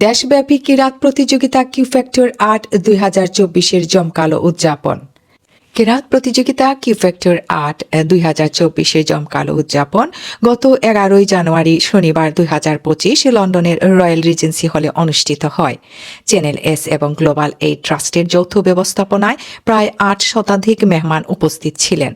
দেশব্যাপী কিরাত প্রতিযোগিতা Q factor আট দুই হাজার চব্বিশের জমকালো উদযাপন। কেরাত প্রতিযোগিতা কিউ ফ্যাক্টর আট দুই হাজার চব্বিশে জমকালো উদযাপন। গত এগারোই জানুয়ারি শনিবার দুই হাজার পঁচিশ লন্ডনের রয়্যাল রিজেন্সি হলে অনুষ্ঠিত হয়। চ্যানেল এস এবং গ্লোবাল এই ট্রাস্টের যৌথ ব্যবস্থাপনায় প্রায় আট শতাধিক মেহমান উপস্থিত ছিলেন।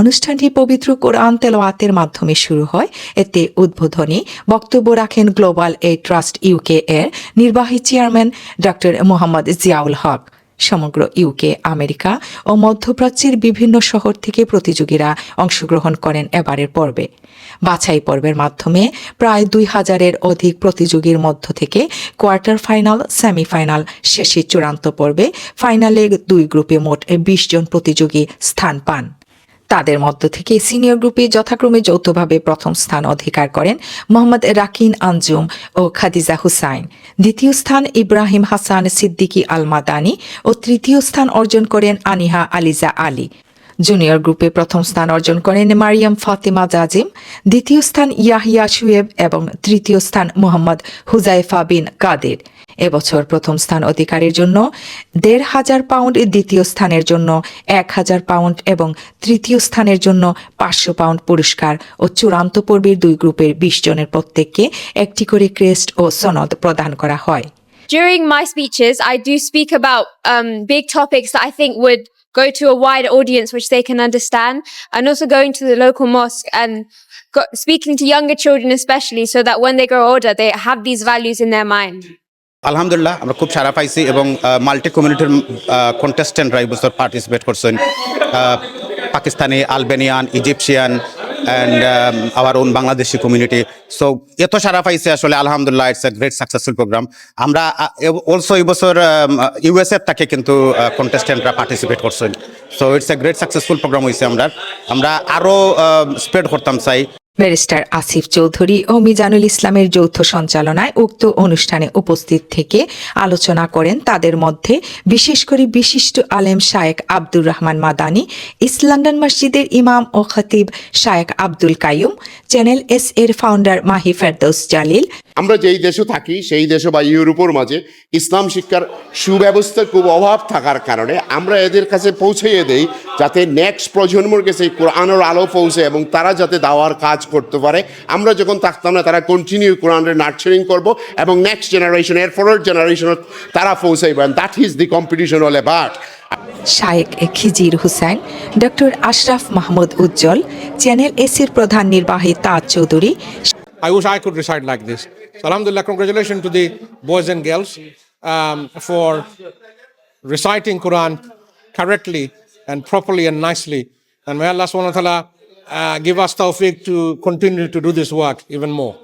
অনুষ্ঠানটি পবিত্র কোরআন তেলাওয়াতের মাধ্যমে শুরু হয়। এতে উদ্বোধনী বক্তব্য রাখেন গ্লোবাল এইড ট্রাস্ট ইউকে এর নির্বাহী চেয়ারম্যান ডক্টর মোহাম্মদ জিয়াউল হক। সমগ্র ইউকে আমেরিকা ও মধ্যপ্রাচ্যের বিভিন্ন শহর থেকে প্রতিযোগীরা অংশগ্রহণ করেন এবারের পর্বে। বাছাই পর্বের মাধ্যমে প্রায় দুই হাজারের অধিক প্রতিযোগীর মধ্য থেকে কোয়ার্টার ফাইনাল, সেমিফাইনাল শেষে চূড়ান্ত পর্বে ফাইনালে দুই গ্রুপে মোট বিশ জন প্রতিযোগী স্থান পান। তাদের মধ্য থেকে সিনিয়র গ্রুপে যথাক্রমে যৌথভাবে প্রথম স্থান অধিকার করেন মোহাম্মদ রাকিন আঞ্জুম ও খাদিজা হুসাইন। দ্বিতীয় স্থান ইব্রাহিম হাসান সিদ্দিকি আলমাদানি ও তৃতীয় স্থান অর্জন করেন আনিহা আলিজা আলী। জুনিয়র গ্রুপে প্রথম স্থান অর্জন করেন মারিয়াম ফাতিমা জাজিম, দ্বিতীয় স্থান ইয়াহিয়া শুয়েব এবং তৃতীয় স্থান মোহাম্মদ হুজাইফা বিন কাদের। এবছর প্রথম স্থান অধিকারের জন্য দেড় হাজার পাউন্ড, দ্বিতীয় স্থানের জন্য এক হাজার পাউন্ড এবং তৃতীয় স্থানের জন্য পাঁচশো পাউন্ড পুরস্কার ও চূড়ান্ত পর্বের দুই গ্রুপের বিশ জনের প্রত্যেককে একটি করে ক্রেস্ট ও সনদ প্রদান করা হয়। During my speeches, I do speak about um, big topics that I think would go to a wide audience which they can understand, and also going to the local mosque and go, speaking to younger children, especially, so that when they grow older, they have these values in their mind. আলহামদুলিল্লাহ আমরা খুব সারা পাইছি এবং multi কমিউনিটির কন্টেস্টেন্টরা এই বছর participate করছেন আহ, Pakistani Albanian Egyptian and our own Bangladeshi community so এত সারা পাইছে আসলে, আলহামদুলিল্লাহ it's a great successful programme আমরা অলসো এই বছর ইউএসএফ তাকে কিন্তু কন্টেস্ট্যান্টরা পার্টিসিপেট করছেন। So it's a great successful programme হয়েছে আমরা আমরা আরও স্প্রেড করতাম চাই। ব্যারিস্টার আসিফ চৌধুরী ও মিজানুল ইসলামের যৌথ সঞ্চালনায় উক্ত অনুষ্ঠানে উপস্থিত থেকে আলোচনা করেন তাদের মধ্যে বিশেষ করে বিশিষ্ট আলেম শায়েক আব্দুর রহমান মাদানি, ইস্ট লন্ডন মসজিদের ইমাম ও খতিব শায়েক আব্দুল কাইয়ুম, চ্যানেল এস এর ফাউন্ডার মাহি ফেরদৌস জালিল। আমরা যেই দেশে থাকি, সেই দেশে বা ইউরোপের মাঝে ইসলাম শিক্ষার সুব্যবস্থার খুব অভাব থাকার কারণে আমরা এদের কাছে পৌঁছাইয়ে দেই যাতে নেক্সট প্রজন্মর কাছে কোরআনের আলো পৌঁছে এবং তারা যাতে দাওয়ার কাজ করতে পারে আমরা যখন থাকতাম না তারা কন্টিনিউ কোরআনের নার্চারিং করব এবং নেক্সট জেনারেশন এর ফরওয়ার্ড জেনারেশনত তারা পৌঁছাইবেন that is the competition all about Shaikh Khizir Hussain doctor Ashraf Mahmud Ujjal Channel S এর প্রধান নির্বাহী তাজ Chowdhury I wish I could recite like this. So, Alhamdulillah, congratulations to the boys and girls um, for reciting Quran correctly and properly and nicely. And may Allah subhanahu wa ta'ala uh, give us tawfiq to continue to do this work even more.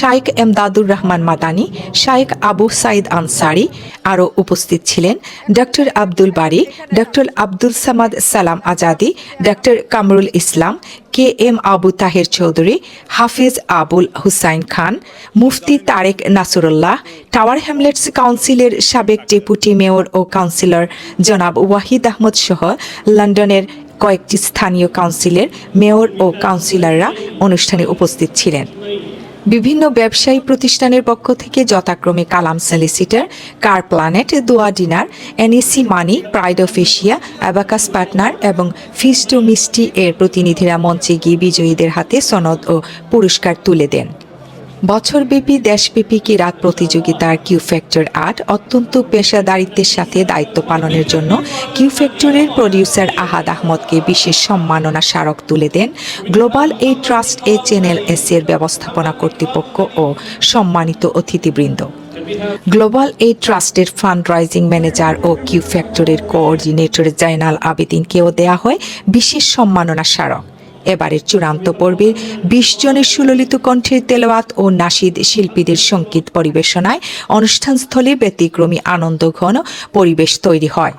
শাইক Emdadur Rahman Madani শাইক Abu Saeed Ansari আরও উপস্থিত ছিলেন doctor Abdul Bari doctor Abdul Samad Salam Azadi doctor Kamrul Islam K M Abu Taher Chowdhury Hafiz Abul Hussain Khan মুফতি Tarek Nasrullah Tower Hamlets কাউন্সিলের সাবেক deputy mayor ও councillor জনাব ওয়াহিদ আহমদ সহ লন্ডনের কয়েকটি স্থানীয় কাউন্সিলের মেয়র ও কাউন্সিলররা অনুষ্ঠানে উপস্থিত ছিলেন। বিভিন্ন ব্যবসায়ী প্রতিষ্ঠানের পক্ষ থেকে যথাক্রমে Kalam solicitor, Car Planet, Dua Dinner NAC Money, Pride of Asia Abacus Partner এবং ফিস্টো মিষ্টি এর প্রতিনিধিরা মঞ্চে গিয়ে বিজয়ীদের হাতে সনদ ও পুরস্কার তুলে দেন। বছরব্যাপী, দেশব্যাপী কিরাত প্রতিযোগিতার কিউ ফ্যাক্টর আট অত্যন্ত পেশাদারিত্বের সাথে দায়িত্ব পালনের জন্য কিউ ফ্যাক্টরের প্রডিউসার আহাদ আহমদকে বিশেষ সম্মাননা স্মারক তুলে দেন গ্লোবাল এই ট্রাস্ট এ চ্যানেল এস এর ব্যবস্থাপনা কর্তৃপক্ষ ও সম্মানিত অতিথিবৃন্দ। গ্লোবাল এই ট্রাস্টের ফান্ড রাইজিং ম্যানেজার ও কিউ ফ্যাক্টরের কোঅর্ডিনেটর জাইনাল আবেদিনকেও দেয়া হয় বিশেষ সম্মাননা স্মারক। এবারের চূড়ান্ত পর্বের বিশ জনের সুললিত কণ্ঠের তেলাওয়াত ও নাসিদ শিল্পীদের সংগীত পরিবেশনায় অনুষ্ঠানস্থলে ব্যতিক্রমী আনন্দ ঘন পরিবেশ তৈরি হয়।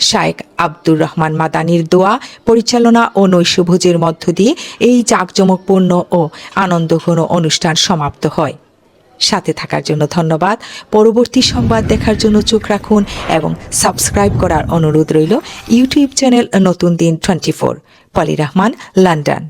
শায়েক আব্দুর রহমান মাদানির দোয়া, পরিচালনা ও নৈশভোজের মধ্য দিয়ে এই জাঁকজমকপূর্ণ ও আনন্দঘন অনুষ্ঠান সমাপ্ত হয়। সাথে থাকার জন্য ধন্যবাদ। পরবর্তী সংবাদ দেখার জন্য চোখ রাখুন এবং সাবস্ক্রাইব করার অনুরোধ রইল। ইউটিউব চ্যানেল নতুন দিন টোয়েন্টি পলি রহমান লন্ডন।